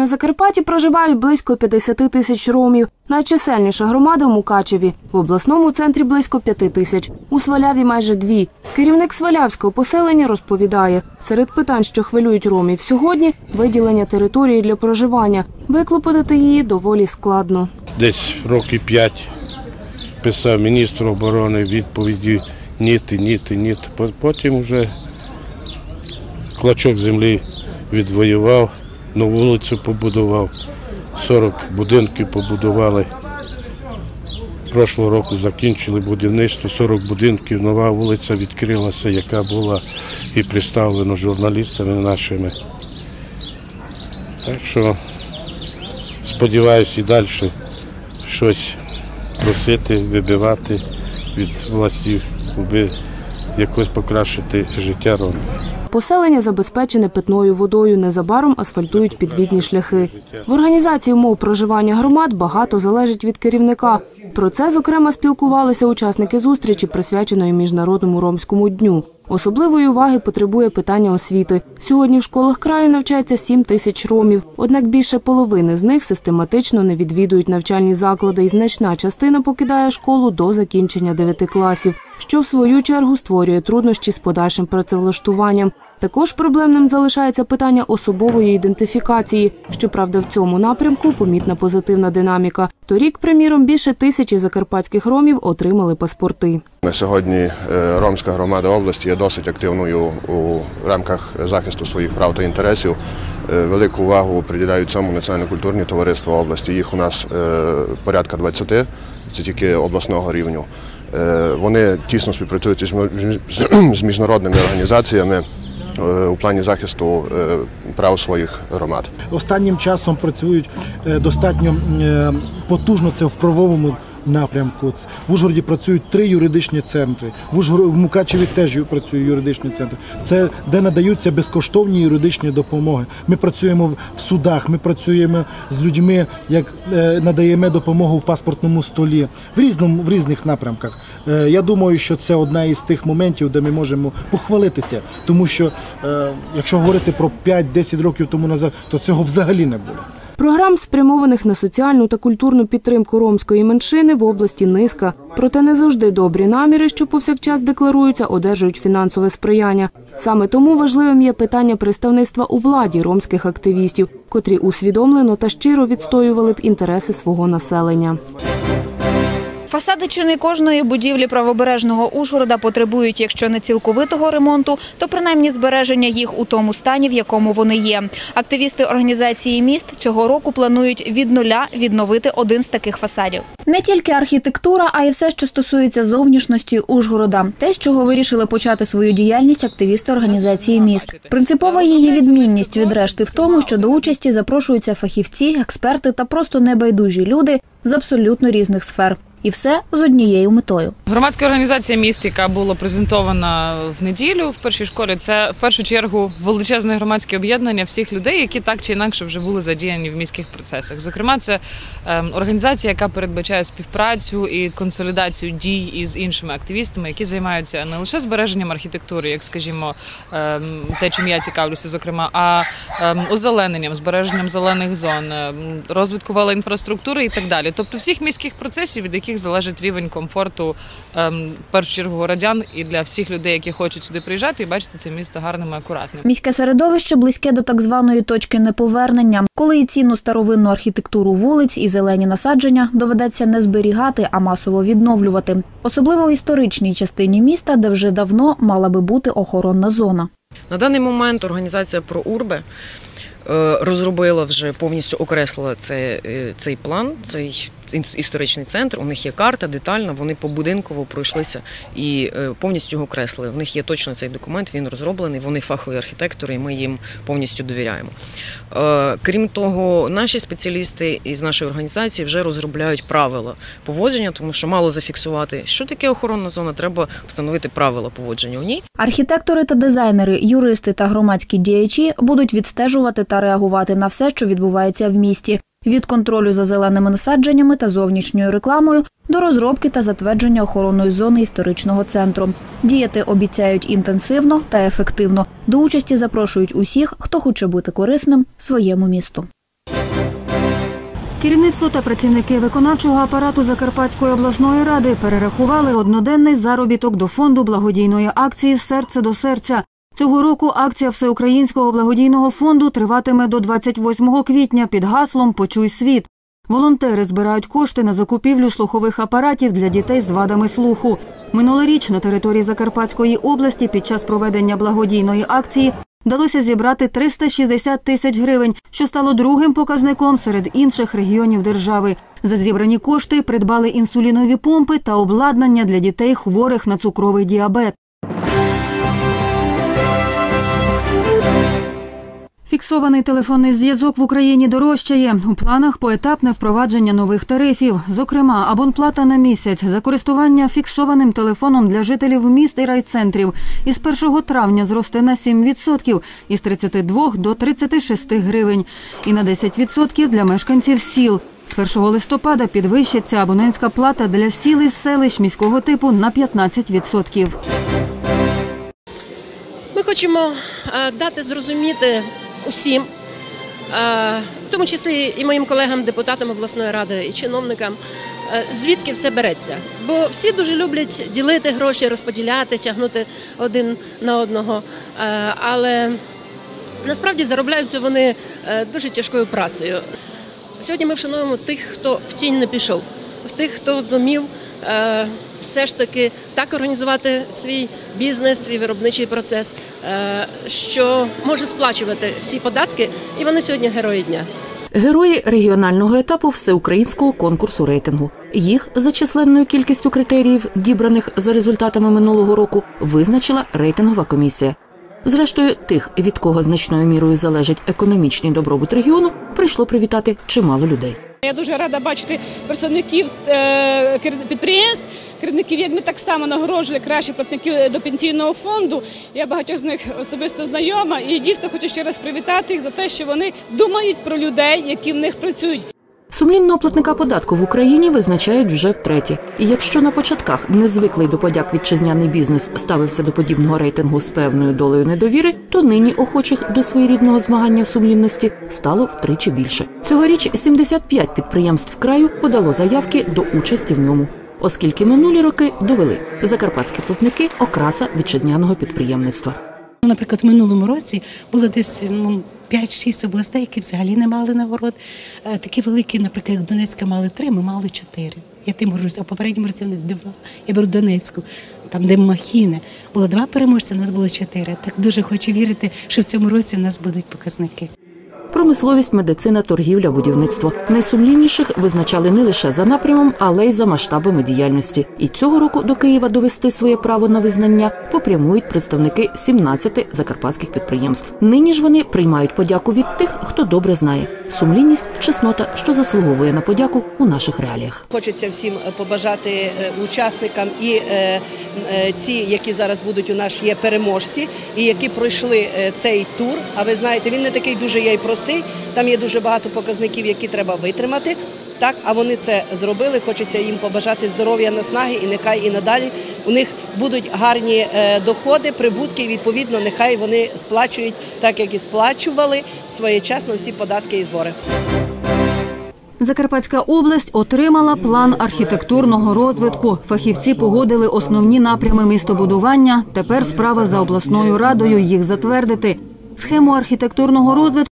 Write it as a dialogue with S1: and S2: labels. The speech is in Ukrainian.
S1: На Закарпатті проживають близько 50 тисяч ромів. Найчисельніша громада Мукачеві. В обласному центрі близько 5 тисяч. У Сваляві майже дві. Керівник Свалявського поселення розповідає, серед питань, що хвилюють ромів сьогодні, виділення території для проживання. Виклопотати її доволі складно.
S2: Десь років п'ять писав міністру оборони відповіді ніти, ніти, ніти. Потім вже клочок землі відвоював, нову вулицю побудував, 40 будинків побудували. Прошлого року закінчили будівництво, 40 будинків, нова вулиця відкрилася, яка була і представлена журналістами нашими. Так що сподіваюся і далі щось просити, вибивати від властів, аби якось покращити життя ромів.
S1: Поселення забезпечене питною водою. Незабаром асфальтують підвідні шляхи. В організації умов проживання громад багато залежить від керівника. Про це, зокрема, спілкувалися учасники зустрічі, присвяченої міжнародному ромському дню. Особливої уваги потребує питання освіти. Сьогодні в школах краю навчається 7 тисяч ромів. Однак більше половини з них систематично не відвідують навчальні заклади, і значна частина покидає школу до закінчення 9 класів, що в свою чергу створює труднощі з подальшим працевлаштуванням. Також проблемним залишається питання особової ідентифікації. Щоправда, в цьому напрямку помітна позитивна динаміка. Торік, приміром, більше тисячі закарпатських ромів отримали паспорти.
S3: На сьогодні е, ромська громада області є досить активною у рамках захисту своїх прав та інтересів. Е, Велику увагу приділяють цьому національно-культурні товариства області. Їх у нас е, порядка 20, це тільки обласного рівню. Е, Вони тісно співпрацюють з міжнародними організаціями е, у плані захисту е, прав своїх громад.
S4: Останнім часом працюють достатньо потужно це в правовому напрямку. В Ужгороді працюють три юридичні центри. В Ужгороді в Мукачеві теж працює юридичний центр. Це де надаються безкоштовні юридичні допомоги. Ми працюємо в- судах, ми працюємо з людьми, як е, надаємо допомогу в паспортному столі в різному в різних напрямках. Е, Я думаю, що це одна із тих моментів, де ми можемо похвалитися, тому що е, якщо говорити про 5-10 років тому назад, то цього взагалі не було.
S1: Програм, спрямованих на соціальну та культурну підтримку ромської меншини в області низка. Проте не завжди добрі наміри, що повсякчас декларуються, одержують фінансове сприяння. Саме тому важливим є питання представництва у владі ромських активістів, котрі усвідомлено та щиро відстоювали б інтереси свого населення.
S5: Фасади чи не кожної будівлі правобережного Ужгорода потребують, якщо не цілковитого ремонту, то принаймні збереження їх у тому стані, в якому вони є. Активісти організації міст цього року планують від нуля відновити один з таких фасадів. Не тільки архітектура, а й все, що стосується зовнішності Ужгорода. Те, з чого вирішили почати свою діяльність активісти організації міст. Принципова її відмінність від решти в тому, що до участі запрошуються фахівці, експерти та просто небайдужі люди з абсолютно різних сфер. І все з однією метою.
S6: Громадська організація міст, яка була презентована в неділю в першій школі, це в першу чергу величезне громадське об'єднання всіх людей, які так чи інакше вже були задіяні в міських процесах. Зокрема, це ем, організація, яка передбачає співпрацю і консолідацію дій із іншими активістами, які займаються не лише збереженням архітектури, як скажімо, ем, те, чим я цікавлюся, зокрема, а ем, озелененням, збереженням зелених зон, розвитку велоінфраструктури і так далі. Тобто всіх міських процесів, від яких залежить рівень комфорту ем, в першу чергу городян і для всіх людей, які хочуть сюди приїжджати і бачити це місто гарним і акуратним.
S5: Міське середовище близьке до так званої точки неповернення, коли і цінну старовинну архітектуру вулиць і зелені насадження доведеться не зберігати, а масово відновлювати. Особливо в історичній частині міста, де вже давно мала би бути охоронна зона.
S7: На даний момент організація ProUrbe е, розробила вже повністю окреслила це, е, цей план, цей історичний центр. У них є карта детальна. Вони побудинково пройшлися і е, повністю його окреслили. В них є точно цей документ. Він розроблений. Вони фахові архітектори, і ми їм повністю довіряємо. Е, Крім того, наші спеціалісти із нашої організації вже розробляють правила поводження, тому що мало зафіксувати, що таке охоронна зона. Треба встановити правила поводження у ній.
S5: Архітектори та дизайнери, юристи та громадські діячі будуть відстежувати та реагувати на все, що відбувається в місті. Від контролю за зеленими насадженнями та зовнішньою рекламою до розробки та затвердження охоронної зони історичного центру. Діяти обіцяють інтенсивно та ефективно. До участі запрошують усіх, хто хоче бути корисним своєму місту.
S8: Керівництво та працівники виконавчого апарату Закарпатської обласної ради перерахували одноденний заробіток до фонду благодійної акції Серце до серця. Цього року акція Всеукраїнського благодійного фонду триватиме до 28 квітня під гаслом Почуй світ. Волонтери збирають кошти на закупівлю слухових апаратів для дітей з вадами слуху. Минулоріч на території Закарпатської області під час проведення благодійної акції вдалося зібрати 360 тисяч гривень, що стало другим показником серед інших регіонів держави. За зібрані кошти придбали інсулінові помпи та обладнання для дітей, хворих на цукровий діабет. Фіксований телефонний зв'язок в Україні дорожчає. У планах поетапне впровадження нових тарифів. Зокрема, абонплата на місяць за користування фіксованим телефоном для жителів міст і райцентрів із 1 травня зросте на 7% із 32 до 36 гривень і на 10% для мешканців сіл. З 1 листопада підвищиться абонентська плата для сіл із селищ міського типу на 15%.
S9: Ми хочемо е, дати зрозуміти усім, е, в тому числі і моїм колегам, депутатам обласної ради і чиновникам, е, звідки все береться. Бо всі дуже люблять ділити гроші, розподіляти, тягнути один на одного. Е, Але насправді заробляються вони дуже тяжкою працею. Сьогодні ми вшануємо тих, хто в тінь не пішов, тих, хто зумів все ж таки так організувати свій бізнес, свій виробничий процес, е, що може сплачувати всі податки, і вони сьогодні герої дня.
S10: Герої регіонального етапу всеукраїнського конкурсу рейтингу. Їх за численною кількістю критеріїв, дібраних за результатами минулого року, визначила рейтингова комісія. Зрештою, тих, від кого значною мірою залежить економічний добробут регіону, прийшло привітати чимало людей.
S11: Я дуже рада бачити представників е, підприємств, керівників, як ми так само нагороджували кращих платників до пенсійного фонду. Я багатьох з них особисто знайома і дійсно хочу ще раз привітати їх за те, що вони думають про людей, які в них працюють.
S10: Сумлінного платника податку в Україні визначають вже втретє. І якщо на початках незвиклий до подяк вітчизняний бізнес ставився до подібного рейтингу з певною долею недовіри, то нині охочих до своєрідного змагання в сумлінності стало втричі більше. Цьогоріч 75 підприємств краю подало заявки до участі в ньому. Оскільки минулі роки довели закарпатські платники окраса вітчизняного підприємництва.
S12: Ну, Наприклад, в минулому році було десь ну, 5-6 областей, які взагалі не мали нагород. Е, Такі великі, наприклад, як Донецька мали три, ми мали чотири. Я тим горжусь, а попередньому році два. Я беру Донецьку, там, де Махіне. Було два переможця, у нас було чотири. Так дуже хочу вірити, що в цьому році в нас будуть показники.
S10: Промисловість, медицина, торгівля, будівництво найсумлінніших визначали не лише за напрямом, але й за масштабами діяльності. І цього року до Києва довести своє право на визнання попрямують представники 17 закарпатських підприємств. Нині ж вони приймають подяку від тих, хто добре знає сумлінність, чеснота, що заслуговує на подяку у наших реаліях.
S13: Хочеться всім е, побажати е, учасникам і е, е, ці, які зараз будуть у нас, є переможці, і які пройшли цей тур. А ви знаєте, він не такий дуже є й простий. Там є дуже багато показників, які треба витримати. Так, а вони це зробили. Хочеться їм побажати здоров'я, наснаги, і нехай і надалі у них будуть гарні е, доходи, прибутки. І відповідно, нехай вони сплачують так, як і сплачували своєчасно всі податки і збори.
S8: Закарпатська область отримала план архітектурного розвитку. Фахівці погодили основні напрями містобудування. Тепер справа за обласною радою їх затвердити. Схему архітектурного розвитку